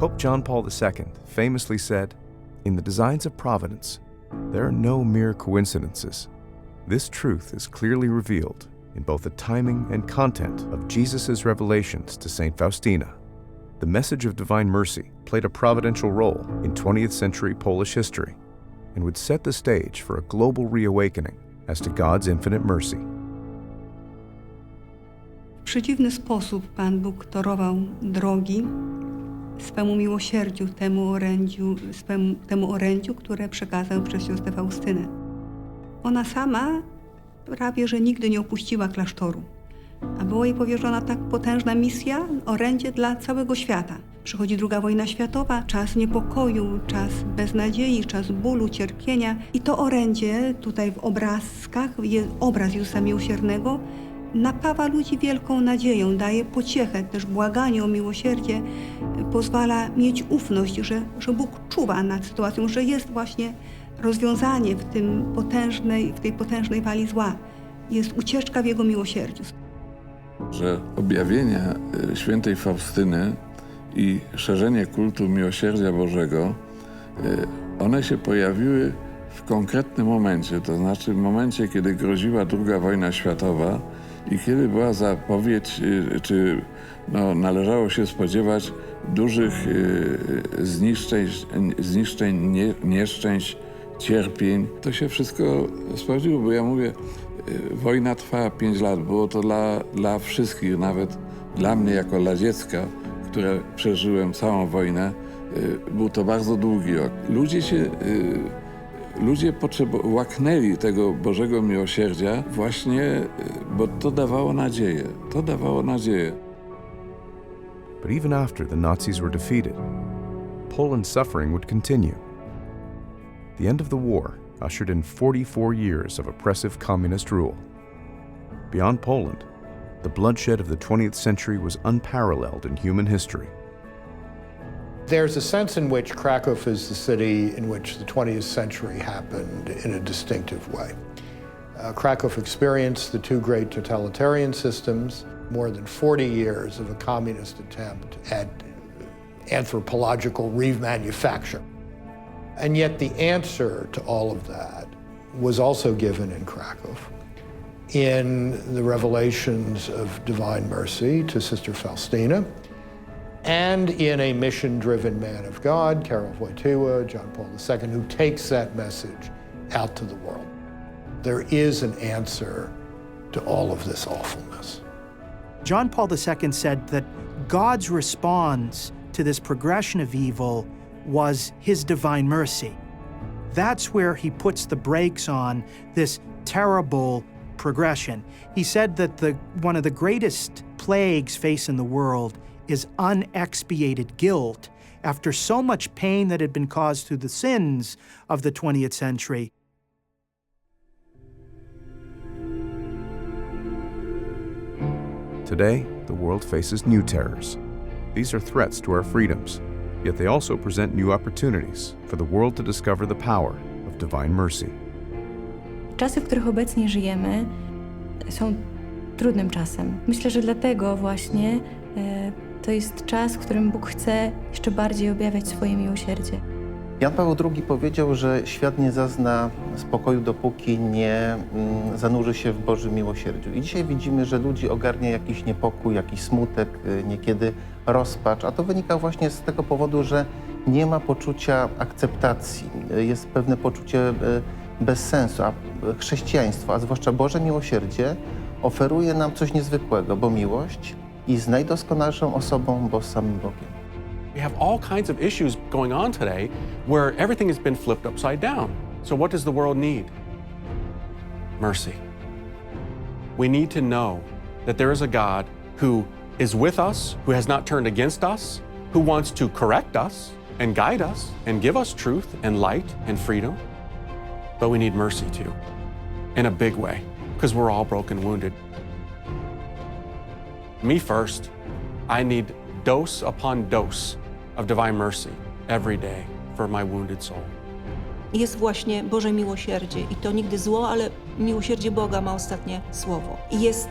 Pope John Paul II famously said, In the designs of providence, there are no mere coincidences. This truth is clearly revealed in both the timing and content of Jesus' revelations to St. Faustina. The message of divine mercy played a providential role in 20th century Polish history and would set the stage for a global reawakening as to God's infinite mercy. W przeciwny sposób Pan Bóg torował drogi swemu miłosierdziu, temu orędziu, swemu, temu orędziu, które przekazał przez siostrę Faustynę. Ona sama prawie, że nigdy nie opuściła klasztoru, a była jej powierzona tak potężna misja, orędzie dla całego świata. Przychodzi druga wojna światowa, czas niepokoju, czas beznadziei, czas bólu, cierpienia i to orędzie tutaj w obrazkach, obraz Jezusa Miłosiernego, napawa ludzi wielką nadzieją, daje pociechę, też błaganie o miłosierdzie, pozwala mieć ufność, że, że Bóg czuwa nad sytuacją, że jest właśnie rozwiązanie w, tym potężnej, w tej potężnej wali zła. Jest ucieczka w Jego miłosierdziu. że objawienia y, świętej Faustyny i szerzenie kultu miłosierdzia Bożego, y, one się pojawiły w konkretnym momencie, to znaczy w momencie, kiedy groziła II wojna światowa i kiedy była zapowiedź, y, czy no, należało się spodziewać dużych y, zniszczeń, zniszczeń nie, nieszczęść, cierpień. To się wszystko sprawdziło, bo ja mówię, y, wojna trwała 5 lat. Było to dla, dla wszystkich, nawet dla mnie jako dla dziecka, które przeżyłem całą wojnę. y, Był to bardzo długi rok. Ludzie się y, ludzie łaknęli tego Bożego miłosierdzia właśnie, bo to dawało nadzieję. To dawało nadzieję. But even after the Nazis were defeated, Poland's suffering would continue. The end of the war ushered in 44 years of oppressive communist rule. Beyond Poland, the bloodshed of the 20th century was unparalleled in human history. There's a sense in which Krakow is the city in which the 20th century happened in a distinctive way. Uh, Krakow experienced the two great totalitarian systems, more than 40 years of a communist attempt at anthropological remanufacture. And yet, the answer to all of that was also given in Krakow in the revelations of divine mercy to Sister Faustina and in a mission driven man of God, Karol Wojtyła, John Paul II, who takes that message out to the world. There is an answer to all of this awfulness. John Paul II said that God's response to this progression of evil was his divine mercy. That's where he puts the brakes on this terrible progression. He said that the, one of the greatest plagues facing the world is unexpiated guilt after so much pain that had been caused through the sins of the 20th century. Today, the world faces new terrors. These are threats to our freedoms, yet they also present new opportunities for the world to discover the power of divine mercy. Czasy, w których obecnie żyjemy, są trudnym czasem. Myślę, że dlatego właśnie e, to jest czas, w którym Bóg chce jeszcze bardziej objawiać swoje miłosierdzie. Jan Paweł II powiedział, że świat nie zazna spokoju, dopóki nie mm, zanurzy się w Bożym miłosierdziu. I dzisiaj widzimy, że ludzi ogarnia jakiś niepokój, jakiś smutek, y, niekiedy rozpacz, a to wynika właśnie z tego powodu, że nie ma poczucia akceptacji, y, jest pewne poczucie y, bezsensu, a chrześcijaństwo, a zwłaszcza Boże miłosierdzie, oferuje nam coś niezwykłego, bo miłość najdoskonalszą osobą, bo samym Bogiem. We have all kinds of issues going on today where everything has been flipped upside down. So, what does the world need? Mercy. We need to know that there is a God who is with us, who has not turned against us, who wants to correct us and guide us and give us truth and light and freedom. But we need mercy too, in a big way, because we're all broken, wounded. Me first, I need dose upon dose of divine mercy every day for my wounded soul. jest właśnie Boże miłosierdzie i to nigdy zło, ale miłosierdzie Boga ma ostatnie słowo. Jest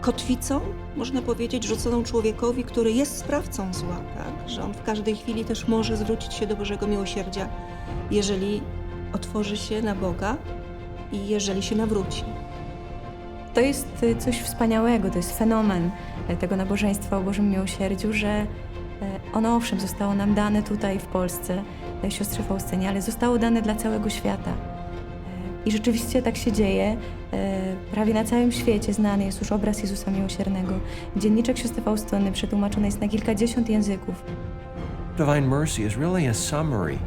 kotwicą, można powiedzieć, rzuconą człowiekowi, który jest sprawcą zła, tak? że on w każdej chwili też może zwrócić się do Bożego Miłosierdzia, jeżeli otworzy się na Boga i jeżeli się nawróci. To jest y, coś wspaniałego, to jest fenomen e, tego nabożeństwa o Bożym Miłosierdziu, że e, ono owszem zostało nam dane tutaj w Polsce, siostrze Faustynie, ale zostało dane dla całego świata. I rzeczywiście tak się dzieje. Prawie na całym świecie znany jest już obraz Jezusa Miłosiernego. Dzienniczek siostry Faustyny przetłumaczony jest na kilkadziesiąt języków. Divine mercy is really a summary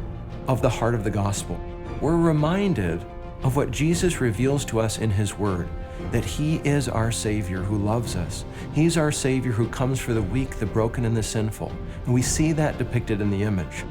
of the heart of the gospel. We're reminded of what Jesus reveals to us in his word that he is our Savior who loves us. He's our Savior who comes for the weak, the broken, and the sinful. And we see that depicted in the image.